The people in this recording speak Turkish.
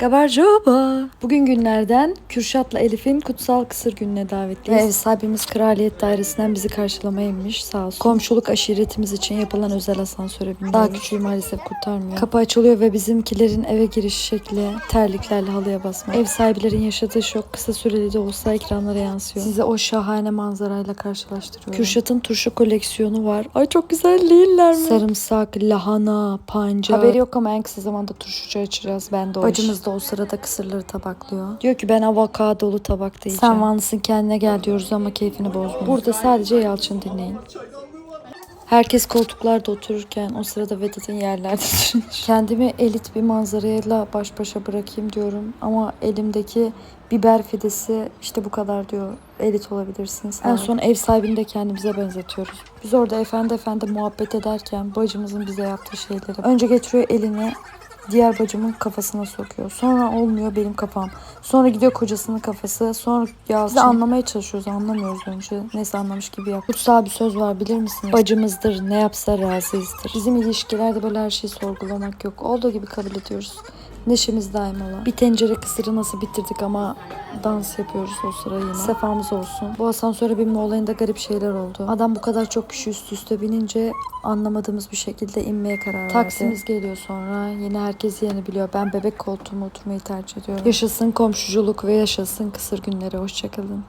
Gabarcoba. Bugün günlerden Kürşat'la Elif'in kutsal kısır gününe davetliyiz. Ve ev sahibimiz kraliyet dairesinden bizi karşılamaya inmiş sağ olsun. Komşuluk aşiretimiz için yapılan özel asansöre biniyoruz. Daha küçüğü maalesef kurtarmıyor. Kapı açılıyor ve bizimkilerin eve giriş şekli terliklerle halıya basmak. Ev sahiplerin yaşadığı şok kısa süreli de olsa ekranlara yansıyor. Size o şahane manzarayla karşılaştırıyorum. Kürşat'ın turşu koleksiyonu var. Ay çok güzel değiller mi? Sarımsak, lahana, pancar. Haberi yok ama en kısa zamanda turşucu açacağız. Ben de o Bacımız da o sırada kısırları tabaklıyor. Diyor ki ben avokadolu tabakta yiyeceğim. Sen Vanlısın kendine gel diyoruz ama keyfini bozma. Burada sadece Yalçın dinleyin. Herkes koltuklarda otururken o sırada Vedat'ın yerlerde düşünüyor. Kendimi elit bir manzarayla baş başa bırakayım diyorum ama elimdeki biber fidesi işte bu kadar diyor. Elit olabilirsiniz. En son ev sahibini de kendimize benzetiyoruz. Biz orada efendi efendi muhabbet ederken bacımızın bize yaptığı şeyleri. Önce getiriyor elini diğer bacımın kafasına sokuyor. Sonra olmuyor benim kafam. Sonra gidiyor kocasının kafası. Sonra ya biz anlamaya çalışıyoruz. Anlamıyoruz önce. Neyse anlamış gibi yap. Kutsal bir söz var bilir misiniz? Bacımızdır. Ne yapsa razıyızdır. Bizim ilişkilerde böyle her şeyi sorgulamak yok. Olduğu gibi kabul ediyoruz. Neşemiz daim olan. Bir tencere kısırı nasıl bitirdik ama dans yapıyoruz o sıra yine. Sefamız olsun. Bu asansöre binme olayında garip şeyler oldu. Adam bu kadar çok kişi üst üste binince anlamadığımız bir şekilde inmeye karar verdi. Taksimiz geliyor sonra. Yine herkes yerini biliyor. Ben bebek koltuğuma oturmayı tercih ediyorum. Yaşasın komşuculuk ve yaşasın kısır günleri. Hoşçakalın.